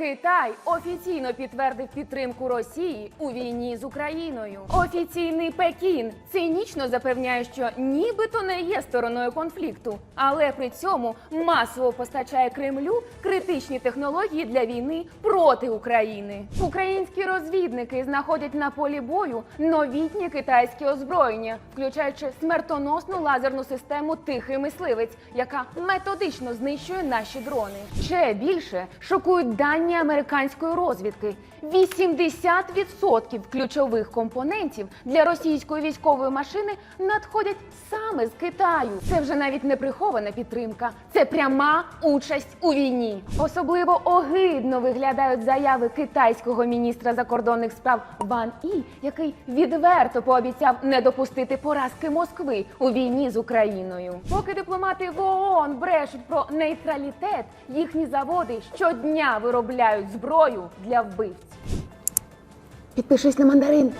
Китай офіційно підтвердив підтримку Росії у війні з Україною. Офіційний Пекін цинічно запевняє, що нібито не є стороною конфлікту, але при цьому масово постачає Кремлю критичні технології для війни проти України. Українські розвідники знаходять на полі бою новітнє китайське озброєння, включаючи смертоносну лазерну систему Тихий мисливець, яка методично знищує наші дрони. Ще більше шокують дані американської розвідки. 80% ключових компонентів для російської військової машини надходять саме з Китаю. Це вже навіть не прихована підтримка, це пряма участь у війні. Особливо огидно виглядають заяви китайського міністра закордонних справ Ван І, який відверто пообіцяв не допустити поразки Москви у війні з Україною. Поки дипломати в ООН брешуть про нейтралітет, їхні заводи щодня виробляють зброю для вбивць. Підпишись на мандарин.